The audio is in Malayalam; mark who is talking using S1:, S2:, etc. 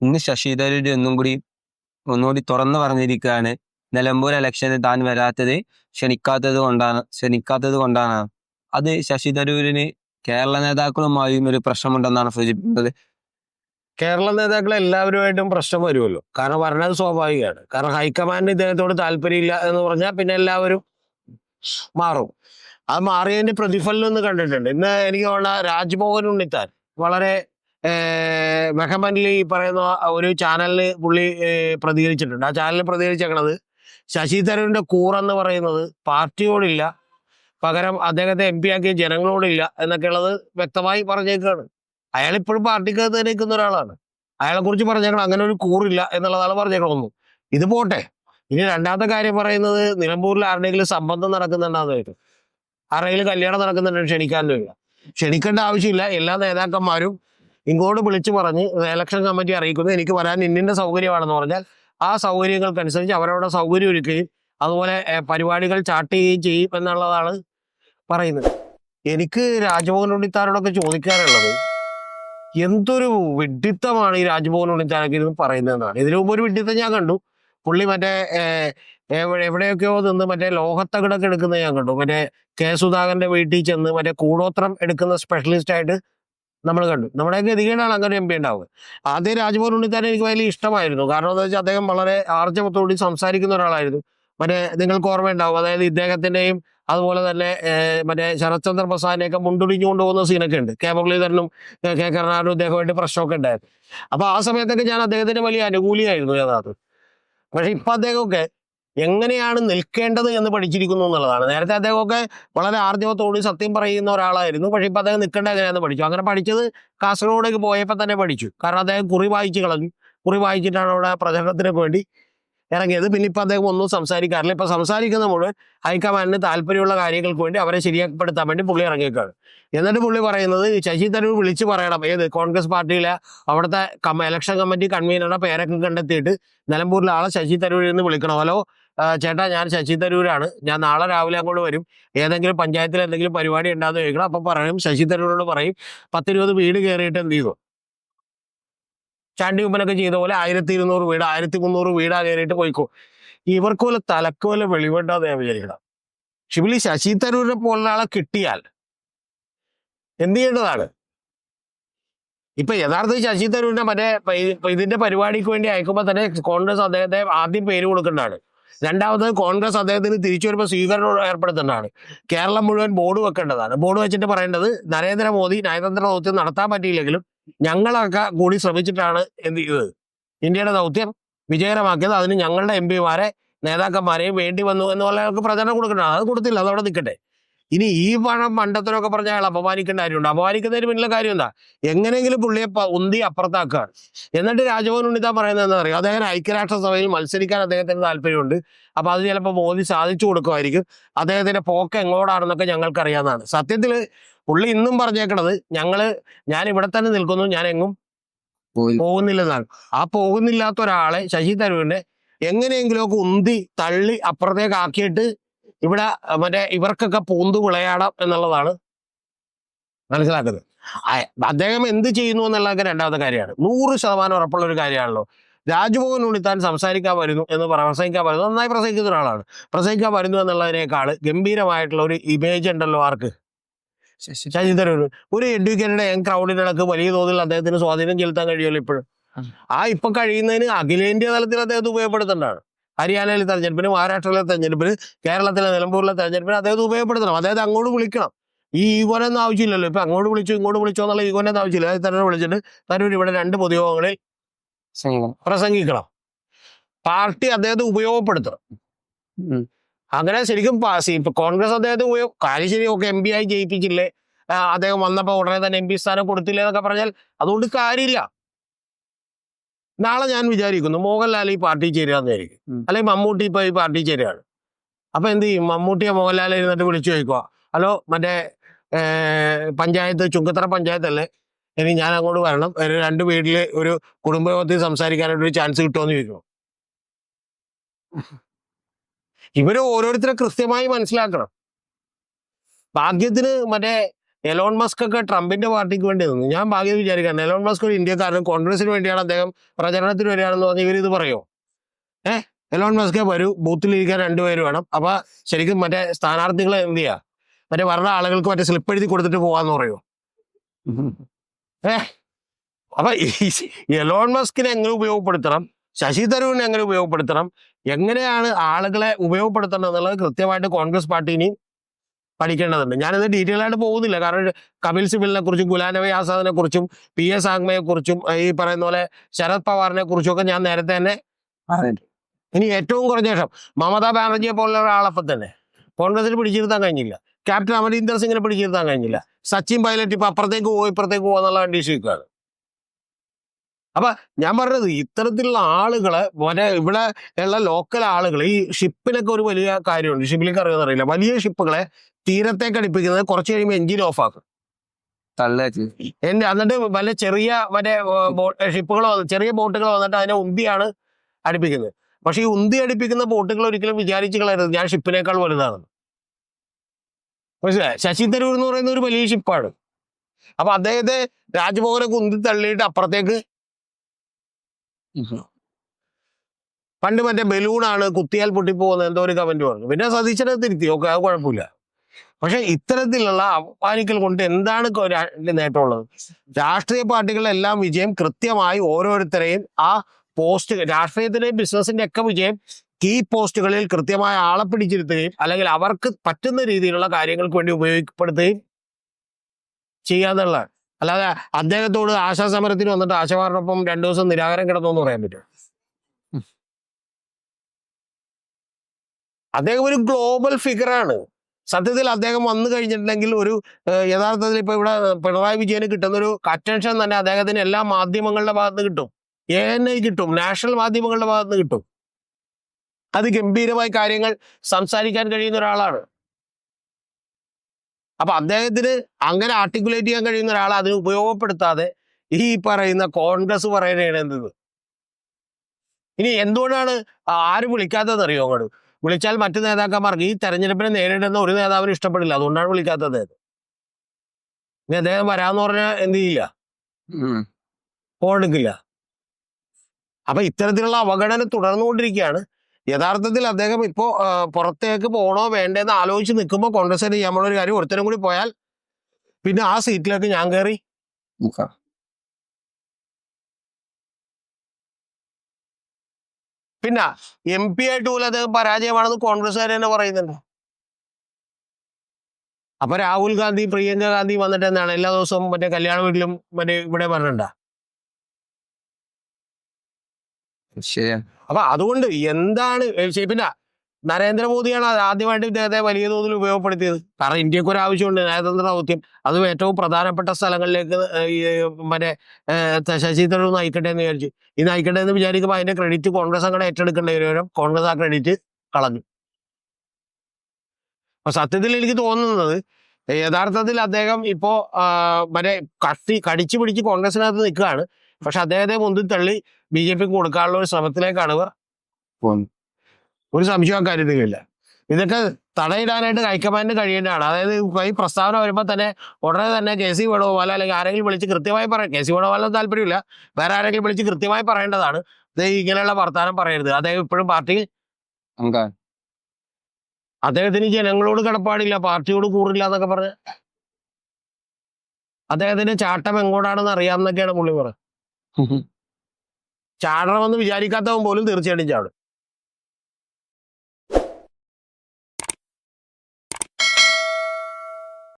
S1: ഇന്ന് ശശി ഒന്നും കൂടി ഒന്നുകൂടി തുറന്നു പറഞ്ഞിരിക്കുകയാണ്. നിലമ്പൂർ ഇലക്ഷന് താൻ വരാത്തത് ക്ഷണിക്കാത്തത് കൊണ്ടാണ് ക്ഷണിക്കാത്തത് കൊണ്ടാണ്. അത് ശശി തരൂരിന് കേരള നേതാക്കളുമായും ഒരു പ്രശ്നമുണ്ടെന്നാണ് സൂചിപ്പിക്കുന്നത്.
S2: കേരള നേതാക്കൾ എല്ലാവരുമായിട്ടും പ്രശ്നം വരുമല്ലോ. കാരണം പറഞ്ഞത് സ്വാഭാവികമാണ്. കാരണം ഹൈക്കമാൻഡിന് ഇദ്ദേഹത്തോട് താല്പര്യമില്ല എന്ന് പറഞ്ഞാൽ പിന്നെ എല്ലാവരും മാറും. അത് മാറിയതിന്റെ പ്രതിഫലനം ഒന്ന് കണ്ടിട്ടുണ്ട്. ഇന്ന് എനിക്ക് തോന്നുന്ന രാജ്മോഹൻ ഉണ്ണിത്താൻ വളരെ മെഹമൻലി പറയുന്ന ഒരു ചാനലിൽ പുള്ളി പ്രതികരിച്ചിട്ടുണ്ട്. ആ ചാനലിൽ പ്രതികരിച്ചേക്കണത് ശശി തരൂരിന്റെ കൂറെന്ന് പറയുന്നത് പാർട്ടിയോടില്ല. പകരം അദ്ദേഹത്തെ എം പി ആക്കിയ ജനങ്ങളോടില്ല എന്നൊക്കെയുള്ളത് വ്യക്തമായി പറഞ്ഞേക്കാണ്. അയാൾ ഇപ്പോഴും പാർട്ടിക്കകത്ത് തന്നെ നിൽക്കുന്ന ഒരാളാണ്. അയാളെ കുറിച്ച് പറഞ്ഞേക്കണം. അങ്ങനെ ഒരു കൂറില്ല എന്നുള്ളതാണ് പറഞ്ഞേക്കണം ഒന്നും ഇത് പോട്ടെ. ഇനി രണ്ടാമത്തെ കാര്യം പറയുന്നത് നിലമ്പൂരിൽ ആരുടെയെങ്കിലും സംബന്ധം നടക്കുന്നുണ്ടാകുന്നതായിട്ട് ആരെങ്കിലും കല്യാണം നടക്കുന്നുണ്ടെങ്കിൽ ക്ഷണിക്കാനോ ഇല്ല. ക്ഷണിക്കേണ്ട ആവശ്യമില്ല. എല്ലാ നേതാക്കന്മാരും ഇങ്ങോട്ട് വിളിച്ചു പറഞ്ഞ് ഇലക്ഷൻ കമ്മിറ്റി അറിയിക്കുന്നു. എനിക്ക് വരാൻ ഇന്നിന്റെ സൗകര്യമാണെന്ന് പറഞ്ഞാൽ ആ സൗകര്യങ്ങൾക്കനുസരിച്ച് അവരവിടെ സൗകര്യം ഒരുക്കുകയും അതുപോലെ പരിപാടികൾ ചാർട്ട് ചെയ്യുകയും ചെയ്യും എന്നുള്ളതാണ് പറയുന്നത്. എനിക്ക് രാജ്മോഹൻ ഉണ്ണിത്താരോടൊക്കെ ചോദിക്കാറുള്ളത് എന്തൊരു വിഡിത്തമാണ് ഈ രാജ്മോഹൻ ഉണ്ണിത്താനൊക്കെ ഇരുന്ന് പറയുന്നതെന്നാണ്. ഇതിനു മുമ്പ് ഒരു വിഡിത്തം ഞാൻ കണ്ടു. പുള്ളി മറ്റേ എവിടെയൊക്കെയോ നിന്ന് മറ്റേ ലോഹത്തകിടൊക്കെ എടുക്കുന്നത് ഞാൻ കണ്ടു. മറ്റേ കെ സുധാകരന്റെ വീട്ടിൽ ചെന്ന് മറ്റേ കൂടോത്രം എടുക്കുന്ന സ്പെഷ്യലിസ്റ്റ് ആയിട്ട് നമ്മൾ കണ്ടു. നമ്മുടെ ഗതികേടാണ് അങ്ങനെ എം പി ഉണ്ടാവുക. ആദ്യം രാജ്മോഹൻ ഉണ്ണിത്താൻ എനിക്ക് വലിയ ഇഷ്ടമായിരുന്നു. കാരണം എന്താ വെച്ചാൽ അദ്ദേഹം വളരെ ആർജവത്തോടി സംസാരിക്കുന്ന ഒരാളായിരുന്നു. മറ്റേ നിങ്ങൾക്ക് ഓർമ്മയുണ്ടാവും. അതായത് ഇദ്ദേഹത്തിന്റെയും അതുപോലെ തന്നെ മറ്റേ ശരത്ചന്ദ്ര പ്രസാദിനെയൊക്കെ മുണ്ടുടിഞ്ഞുകൊണ്ട് പോകുന്ന സീനൊക്കെ ഉണ്ട്. കെ മുരളീധരനും കെ കരുണാകരനും ഇദ്ദേഹമായിട്ട് പ്രശ്നമൊക്കെ ഉണ്ടായിരുന്നു. അപ്പൊ ആ സമയത്തൊക്കെ ഞാൻ അദ്ദേഹത്തിന് വലിയ അനുകൂലിയായിരുന്നു യഥാർത്ഥം പക്ഷെ ഇപ്പൊ അദ്ദേഹമൊക്കെ എങ്ങനെയാണ് നിൽക്കേണ്ടത് എന്ന് പഠിച്ചിരിക്കുന്നു എന്നുള്ളതാണ്. നേരത്തെ അദ്ദേഹമൊക്കെ വളരെ ആർജവത്തോടുകൂടി സത്യം പറയുന്ന ഒരാളായിരുന്നു. പക്ഷെ ഇപ്പം അദ്ദേഹം നിൽക്കേണ്ട എങ്ങനെയാണെന്ന് പഠിച്ചു. അങ്ങനെ പഠിച്ചത് കാസർഗോഡേക്ക് പോയപ്പോൾ തന്നെ പഠിച്ചു. കാരണം അദ്ദേഹം കുറി വായിച്ച് കളഞ്ഞു. കുറി വായിച്ചിട്ടാണ് അവിടെ പ്രചരണത്തിന് വേണ്ടി ഇറങ്ങിയത്. പിന്നെ ഇപ്പം അദ്ദേഹം ഒന്നും സംസാരിക്കാറില്ല. ഇപ്പം സംസാരിക്കുന്ന മുഴുവൻ ഹൈക്കമാൻഡിന് താല്പര്യമുള്ള കാര്യങ്ങൾക്ക് വേണ്ടി അവരെ ശരിയാക്കപ്പെടുത്താൻ വേണ്ടി പുള്ളി ഇറങ്ങിയേക്കാണ്. എന്നിട്ട് പുള്ളി പറയുന്നത് ശശി തരൂർ വിളിച്ചു പറയണം. ഏത്? കോൺഗ്രസ് പാർട്ടിയിലെ അവിടുത്തെ കമ്മ ഇലക്ഷൻ കമ്മിറ്റി കൺവീനറുടെ പേരൊക്കെ കണ്ടെത്തിയിട്ട് നിലമ്പൂരിലെ ആളെ ശശി തരൂരിൽ നിന്ന് വിളിക്കണം. ഹലോ ചേട്ടാ ഞാൻ ശശി തരൂരാണ്. ഞാൻ നാളെ രാവിലെ അങ്ങോട്ട് വരും. ഏതെങ്കിലും പഞ്ചായത്തിൽ എന്തെങ്കിലും പരിപാടി ഉണ്ടാകുന്ന ചോദിക്കണം. അപ്പം പറയും ശശി തരൂരോട് പറയും പത്തിരുപത് വീട് കയറിയിട്ട് എന്ത് ചെയ്തു? ചാണ്ടി ഉമ്മനൊക്കെ ചെയ്ത പോലെ ആയിരത്തി ഇരുന്നൂറ് വീട് ആയിരത്തി മുന്നൂറ് വീടാ കയറിയിട്ട് പോയിക്കോ. ഇവർക്ക് പോലെ തലക്ക് പോലെ വെളിവുണ്ടാതെ ഞാൻ വിചാരിക്കണം. ഷിബിലി ശശി തരൂരിനെ പോലുള്ള ആളെ കിട്ടിയാൽ എന്ത് ചെയ്യേണ്ടതാണ്? ഇപ്പൊ യഥാർത്ഥത്തിൽ ശശി തരൂരിനെ മറ്റേ ഇതിന്റെ പരിപാടിക്ക് വേണ്ടി അയക്കുമ്പോൾ തന്നെ കോൺഗ്രസ് അദ്ദേഹത്തെ ആദ്യം പേര് കൊടുക്കേണ്ടതാണ്. രണ്ടാമത് കോൺഗ്രസ് അദ്ദേഹത്തിന് തിരിച്ചു വരുമ്പോൾ സ്വീകരണം ഏർപ്പെടുത്തേണ്ടതാണ്. കേരളം മുഴുവൻ ബോർഡ് വെക്കേണ്ടതാണ്. ബോർഡ് വെച്ചിട്ട് പറയേണ്ടത് നരേന്ദ്രമോദി നയതന്ത്ര ദൗത്യം നടത്താൻ പറ്റിയില്ലെങ്കിലും ഞങ്ങളൊക്കെ കൂടി ശ്രമിച്ചിട്ടാണ് എന്ത് ചെയ്തത്. ഇന്ത്യയുടെ ദൗത്യം വിജയകരമാക്കിയത് അതിന് ഞങ്ങളുടെ എം പിമാരെ നേതാക്കന്മാരെയും വേണ്ടി വന്നു എന്നുള്ള പ്രചരണം കൊടുക്കണം അത് കൊടുത്തില്ല അതവിടെ നിൽക്കട്ടെ. ഇനി ഈ പണം മണ്ടത്തരമൊക്കെ പറഞ്ഞ അയാൾ അപമാനിക്കേണ്ട കാര്യമുണ്ട്. അപമാനിക്കുന്നതിന് പിന്നിലെ കാര്യം എന്താ? എങ്ങനെയെങ്കിലും പുള്ളിയെ ഉന്തി അപ്പുറത്താക്കുകയാണ് എന്നിട്ട് രാജഭവൻ ഉണ്ണിത്താൻ പറയുന്നത് എന്താ പറയുക അദ്ദേഹം ഐക്യരാഷ്ട്രസഭയിൽ മത്സരിക്കാൻ അദ്ദേഹത്തിന് താല്പര്യമുണ്ട്. അപ്പൊ അത് ചിലപ്പോൾ മോദി സാധിച്ചു കൊടുക്കുമായിരിക്കും. അദ്ദേഹത്തിന്റെ പോക്ക് എങ്ങോട്ടാണെന്നൊക്കെ ഞങ്ങൾക്കറിയാവുന്നതാണ്. സത്യത്തിൽ പുള്ളി ഇന്നും പറഞ്ഞേക്കണത് ഞങ്ങൾ ഞാൻ ഇവിടെ തന്നെ നിൽക്കുന്നു ഞാൻ എങ്ങും. പോകുന്നില്ലെന്നാണ് ആ പോകുന്നില്ലാത്ത ഒരാളെ ശശി തരൂരിനെ എങ്ങനെയെങ്കിലും ഒക്കെ ഉന്തി തള്ളി അപ്പുറത്തേക്ക് ആക്കിയിട്ട് ഇവിടെ മറ്റേ ഇവർക്കൊക്കെ പൂന്തു വിളയാടാം എന്നുള്ളതാണ് മനസ്സിലാക്കുന്നത്. അദ്ദേഹം എന്ത് ചെയ്യുന്നു എന്നുള്ളതൊക്കെ രണ്ടാമത്തെ കാര്യമാണ്. നൂറ് ശതമാനം ഉറപ്പുള്ള ഒരു കാര്യമാണല്ലോ രാജ്മോഹൻ ഉണ്ണിത്താൻ സംസാരിക്കാൻ വരുന്നു എന്ന് പറ- പ്രസംഗിക്കാൻ വരുന്നു. നന്നായി പ്രസംഗിക്കുന്ന ഒരാളാണ്. പ്രസംഗിക്കാൻ വരുന്നു എന്നുള്ളതിനേക്കാൾ ഗംഭീരമായിട്ടുള്ള ഒരു ഇമേജ് ഉണ്ടല്ലോ ആർക്ക്?
S1: ശശി
S2: തരൂർ ഒരു എഡ്യൂക്കേറ്റഡ് യങ് ക്രൗഡിനിടക്ക് വലിയ തോതിൽ അദ്ദേഹത്തിന് സ്വാധീനം ചെലുത്താൻ കഴിയുമല്ലോ ഇപ്പോഴും. ആ ഇപ്പൊ കഴിയുന്നതിന് അഖിലേന്ത്യാ തലത്തിൽ അദ്ദേഹത്തെ ഉപയോഗപ്പെടുത്തേണ്ടതാണ്. ഹരിയാനയിലെ തെരഞ്ഞെടുപ്പിന് മഹാരാഷ്ട്രയിലെ തെരഞ്ഞെടുപ്പിന് കേരളത്തിലെ നിലമ്പൂരിലെ തെരഞ്ഞെടുപ്പിന് അദ്ദേഹത്തെ ഉപയോഗപ്പെടുത്തണം. അതായത് അങ്ങോട്ട് വിളിക്കണം. ഈ ഈഗോനൊന്നും ആവശ്യമില്ലല്ലോ. ഇപ്പൊ അങ്ങോട്ട് വിളിച്ചു ഇങ്ങോട്ട് വിളിച്ചോ എന്നുള്ള ഈഗോനൊന്നും ആവശ്യമില്ല. അതായത് തരൂർ വിളിച്ചിട്ട് തരൂർ ഇവിടെ രണ്ട് പൊതുയോഗങ്ങളിൽ പ്രസംഗിക്കണം. പാർട്ടി അദ്ദേഹത്തെ ഉപയോഗപ്പെടുത്തണം. അങ്ങനെ ശരിക്കും പാസ് സി- ഇപ്പൊ കോൺഗ്രസ് അദ്ദേഹത്തെ കാലിശ്ശേരി ഒക്കെ എം പി ആയി ജയിപ്പിച്ചില്ലേ? അദ്ദേഹം വന്നപ്പോൾ ഉടനെ തന്നെ എം പി സ്ഥാനം കൊടുത്തില്ലേ എന്നൊക്കെ പറഞ്ഞാൽ അതുകൊണ്ട് കാര്യമില്ല. നാളെ ഞാൻ വിചാരിക്കുന്നു മോഹൻലാൽ ഈ പാർട്ടി ചേരുകയെന്ന് വിചാരിക്കും അല്ലെങ്കിൽ മമ്മൂട്ടി ഇപ്പൊ ഈ പാർട്ടി ചേരുകയാണ്. അപ്പൊ എന്ത് ചെയ്യും? മമ്മൂട്ടിയെ മോഹൻലാൽ ഇരുന്നിട്ട് വിളിച്ചു ചോദിക്കുക ഹലോ മറ്റേ പഞ്ചായത്ത് ചുങ്കത്തറ പഞ്ചായത്തല്ലേ? ഇനി ഞാൻ അങ്ങോട്ട് വരണം. ഒരു രണ്ട് വീട്ടിൽ ഒരു കുടുംബയോഗത്തിൽ സംസാരിക്കാനായിട്ട് ഒരു ചാൻസ് കിട്ടുമെന്ന് ചോദിക്കും ഇവർ ഓരോരുത്തരെ കൃത്യമായി മനസ്സിലാക്കണം. ഭാഗ്യത്തിന് മറ്റേ എലോൺ മസ്ക് ഒക്കെ ട്രംപിന്റെ പാർട്ടിക്ക് വേണ്ടി നിന്നു. ഞാൻ ഭാഗ്യം വിചാരിക്കാണ് എലോൺ മസ്ക് ഒരു ഇന്ത്യക്കാരൻ കോൺഗ്രസിന് വേണ്ടിയാണ് അദ്ദേഹം പ്രചരണത്തിന് വരികയാണെന്ന് പറഞ്ഞ് ഇവരിത് പറയുമോ പറയോ? ഏഹ് എലോൺ മസ്കെ വരൂ ബൂത്തിലിരിക്കാൻ രണ്ടുപേര് വേണം. അപ്പൊ ശരിക്കും മറ്റേ സ്ഥാനാർത്ഥികളെ എന്ത് ചെയ്യാ? മറ്റേ വരുന്ന ആളുകൾക്ക് മറ്റേ സ്ലിപ്പ് എഴുതി കൊടുത്തിട്ട് പോവാന്ന് പറയുമോ പറയോ അപ്പൊ എലോൺ മസ്കിനെ എങ്ങനെ ഉപയോഗപ്പെടുത്തണം? ശശി തരൂരിനെ എങ്ങനെ ഉപയോഗപ്പെടുത്തണം? എങ്ങനെയാണ് ആളുകളെ ഉപയോഗപ്പെടുത്തണം എന്നുള്ളത് കൃത്യമായിട്ട് കോൺഗ്രസ് പാർട്ടിനി പഠിക്കേണ്ടതുണ്ട്. ഞാനിത് ഡീറ്റെയിൽ ആയിട്ട് പോകുന്നില്ല. കാരണം കപിൽ സിബിലിനെ കുറിച്ചും ഗുലാം നബി ആസാദിനെ കുറിച്ചും പി എസ് ആഗ്മയെ കുറിച്ചും ഈ പറയുന്ന പോലെ ശരത് പവാറിനെ കുറിച്ചും ഒക്കെ ഞാൻ നേരത്തെ തന്നെ പറഞ്ഞിട്ടുണ്ട് ഇനി ഏറ്റവും കുറഞ്ഞ ശേഷം മമതാ ബാനർജിയെ പോലുള്ള ഒരാളപ്പം തന്നെ കോൺഗ്രസിന് പിടിച്ചിരുത്താൻ കഴിഞ്ഞില്ല. ക്യാപ്റ്റൻ അമരീന്ദർ സിംഗിനെ പിടിച്ചിരുത്താൻ കഴിഞ്ഞില്ല. സച്ചിൻ പൈലറ്റ് ഇപ്പൊ അപ്പുറത്തേക്ക് പോകും ഇപ്പുറത്തേക്ക് പോകുന്നുള്ള കണ്ടീഷൻ നിൽക്കുകയാണ്. അപ്പൊ ഞാൻ പറഞ്ഞത് ഇത്തരത്തിലുള്ള ആളുകൾ മറ്റേ ഇവിടെ ഉള്ള ലോക്കൽ ആളുകൾ ഈ ഷിപ്പിനൊക്കെ ഒരു വലിയ കാര്യമുണ്ട്. ഷിപ്പിലേക്ക് അറിയാൻ അറിയില്ല. വലിയ ഷിപ്പുകളെ തീരത്തേക്ക് അടിപ്പിക്കുന്നത് കുറച്ച് കഴിയുമ്പോൾ എഞ്ചിൻ ഓഫ് ആക്കും. എന്റെ എന്നിട്ട് വല്ല ചെറിയ മറ്റേ ഷിപ്പുകളോ ചെറിയ ബോട്ടുകൾ വന്നിട്ട് അതിനെ ഉന്തിയാണ് അടുപ്പിക്കുന്നത്. പക്ഷെ ഈ ഉന്തി അടിപ്പിക്കുന്ന ബോട്ടുകൾ ഒരിക്കലും വിചാരിച്ചു കളയരുത്. ഞാൻ ഷിപ്പിനേക്കാൾ വലുതാണ് മനസ്സിലായി? ശശി തരൂർ എന്ന് പറയുന്ന ഒരു വലിയ ഷിപ്പാണ് അപ്പൊ അദ്ദേഹത്തെ രാജ്ഭവനൊക്കെ ഉന്തി തള്ളിയിട്ട് അപ്പുറത്തേക്ക് പണ്ട് മറ്റേ ബലൂണാണ് കുത്തിയാൽ പൊട്ടിപ്പോകുന്ന എന്തോ ഒരു കമന്റ് പറഞ്ഞു പിന്നെ സതീശനെ തിരുത്തി ഓക്കെ അത് കുഴപ്പമില്ല. പക്ഷെ ഇത്തരത്തിലുള്ള അപമാനിക്കൽ കൊണ്ട് എന്താണ് നേട്ടമുള്ളത്? രാഷ്ട്രീയ പാർട്ടികളുടെ എല്ലാം വിജയം കൃത്യമായി ഓരോരുത്തരെയും ആ പോസ്റ്റ് രാഷ്ട്രീയത്തിന്റെയും ബിസിനസിന്റെ ഒക്കെ വിജയം കീ പോസ്റ്റുകളിൽ കൃത്യമായ ആളെ പിടിച്ചിരുത്തുകയും അല്ലെങ്കിൽ അവർക്ക് പറ്റുന്ന രീതിയിലുള്ള കാര്യങ്ങൾക്ക് വേണ്ടി ഉപയോഗപ്പെടുത്തുകയും ചെയ്യാന്നുള്ളതാണ്. അല്ലാതെ അദ്ദേഹത്തോട് ആശാസമരത്തിന് വന്നിട്ട് ആശാമാരോടൊപ്പം രണ്ടു ദിവസം നിരാകരം കിടന്നു എന്ന് പറയാൻ പറ്റും അദ്ദേഹം ഒരു ഗ്ലോബൽ ഫിഗറാണ് സത്യത്തിൽ അദ്ദേഹം വന്നു കഴിഞ്ഞിട്ടുണ്ടെങ്കിൽ ഒരു യഥാർത്ഥത്തിൽ ഇപ്പൊ ഇവിടെ പിണറായി വിജയന് കിട്ടുന്ന ഒരു അറ്റൻഷൻ തന്നെ അദ്ദേഹത്തിന് എല്ലാ മാധ്യമങ്ങളുടെ ഭാഗത്ത് കിട്ടും. എ എൻ ഐ കിട്ടും നാഷണൽ മാധ്യമങ്ങളുടെ ഭാഗത്ത് കിട്ടും. അത് ഗംഭീരമായി കാര്യങ്ങൾ സംസാരിക്കാൻ കഴിയുന്ന ഒരാളാണ്. അപ്പൊ അദ്ദേഹത്തിന് അങ്ങനെ ആർട്ടിക്കുലേറ്റ് ചെയ്യാൻ കഴിയുന്ന ഒരാൾ അതിന് ഉപയോഗപ്പെടുത്താതെ ഈ പറയുന്ന കോൺഗ്രസ് പറയുന്നതാണ് എന്തത് ഇനി എന്തുകൊണ്ടാണ് ആരും വിളിക്കാത്തത് അറിയോ അങ്ങോട്ട്? വിളിച്ചാൽ മറ്റു നേതാക്കന്മാർക്ക് ഈ തെരഞ്ഞെടുപ്പിനെ നേരിടുന്ന ഒരു നേതാവിനും ഇഷ്ടപ്പെടില്ല. അതുകൊണ്ടാണ് വിളിക്കാത്തത്. ഇനി അദ്ദേഹം വരാന്ന് പറഞ്ഞാൽ എന്ത് ചെയ്യില്ല? ഫോണെടുക്കില്ല അപ്പൊ ഇത്തരത്തിലുള്ള അവഗണന തുടർന്നുകൊണ്ടിരിക്കുകയാണ്. യഥാർത്ഥത്തിൽ അദ്ദേഹം ഇപ്പോൾ പുറത്തേക്ക് പോകണോ വേണ്ടേന്ന് ആലോചിച്ച് നിൽക്കുമ്പോൾ കോൺഗ്രസിന് ചെയ്യാനുള്ള ഒരു കാര്യം ഒരുത്തരും കൂടി പോയാൽ പിന്നെ ആ സീറ്റിലേക്ക് ഞാൻ കയറി പിന്നെ എം പി ആയിട്ട് പോലും അദ്ദേഹം പരാജയമാണെന്ന് കോൺഗ്രസ്സുകാർ തന്നെ പറയുന്നുണ്ട്. അപ്പൊ രാഹുൽ ഗാന്ധി പ്രിയങ്ക ഗാന്ധി വന്നിട്ട് എന്താണ് എല്ലാ ദിവസവും മറ്റേ കല്യാണ വീട്ടിലും മറ്റേ ഇവിടെ പറഞ്ഞിട്ടുണ്ട
S1: ശരിയാണ്
S2: അപ്പൊ അതുകൊണ്ട് എന്താണ് പിന്നെ നരേന്ദ്രമോദിയാണ് ആദ്യമായിട്ട് ഇദ്ദേഹത്തെ വലിയ തോതിൽ ഉപയോഗപ്പെടുത്തിയത്. കാരണം ഇന്ത്യയ്ക്ക് ഒരു ആവശ്യമുണ്ട് നയതന്ത്ര ദൗത്യം. അതും ഏറ്റവും പ്രധാനപ്പെട്ട സ്ഥലങ്ങളിലേക്ക് മറ്റേ ശശി തരൂർ നയിക്കട്ടെ എന്ന് വിചാരിച്ചു. ഈ നയിക്കട്ടെ എന്ന് വിചാരിക്കുമ്പോൾ അതിന്റെ ക്രെഡിറ്റ് കോൺഗ്രസ് അങ്ങനെ ഏറ്റെടുക്കേണ്ട വരും കോൺഗ്രസ് ആ ക്രെഡിറ്റ് കളഞ്ഞു. അപ്പൊ സത്യത്തിൽ എനിക്ക് തോന്നുന്നത് യഥാർത്ഥത്തിൽ അദ്ദേഹം ഇപ്പോ മറ്റേ കത്തി കടിച്ചു പിടിച്ച് കോൺഗ്രസിനകത്ത് നിൽക്കുകയാണ്. പക്ഷെ അദ്ദേഹത്തെ മുന്തിൽ തള്ളി ബി ജെ പിക്ക് കൊടുക്കാനുള്ള ഒരു ശ്രമത്തിലേക്കാണ് ഇവർ
S1: പോകുന്നത്.
S2: ഒരു സംശയം അക്കാര്യത്തിലില്ല ഇതൊക്കെ തടയിടാനായിട്ട് ഹൈക്കമാൻഡിന് കഴിയേണ്ടതാണ്. അതായത് ഈ പ്രസ്താവന വരുമ്പോൾ തന്നെ ഉടനെ തന്നെ കെ സി വേണുഗോപാൽ അല്ലെങ്കിൽ ആരെങ്കിലും വിളിച്ച് കൃത്യമായി പറയാം കെ സി വേണുഗോപാലിന് താല്പര്യമില്ല. വേറെ ആരെങ്കിലും വിളിച്ച് കൃത്യമായി പറയേണ്ടതാണ്. ഇത് ഇങ്ങനെയുള്ള വർത്തമാനം പറയരുത്. അദ്ദേഹം ഇപ്പോഴും പാർട്ടി
S1: നമുക്ക്
S2: അദ്ദേഹത്തിന് ജനങ്ങളോട് കിടപ്പാടില്ല. പാർട്ടിയോട് കൂറില്ല എന്നൊക്കെ പറഞ്ഞ്. അദ്ദേഹത്തിന്റെ ചാട്ടം എങ്ങോട്ടാണെന്ന് അറിയാമെന്നൊക്കെയാണ് പുള്ളി പറയുന്നത്. ചാടണമെന്ന് വിചാരിക്കാത്തവൻ പോലും തീർച്ചയായിട്ടും ചാടും.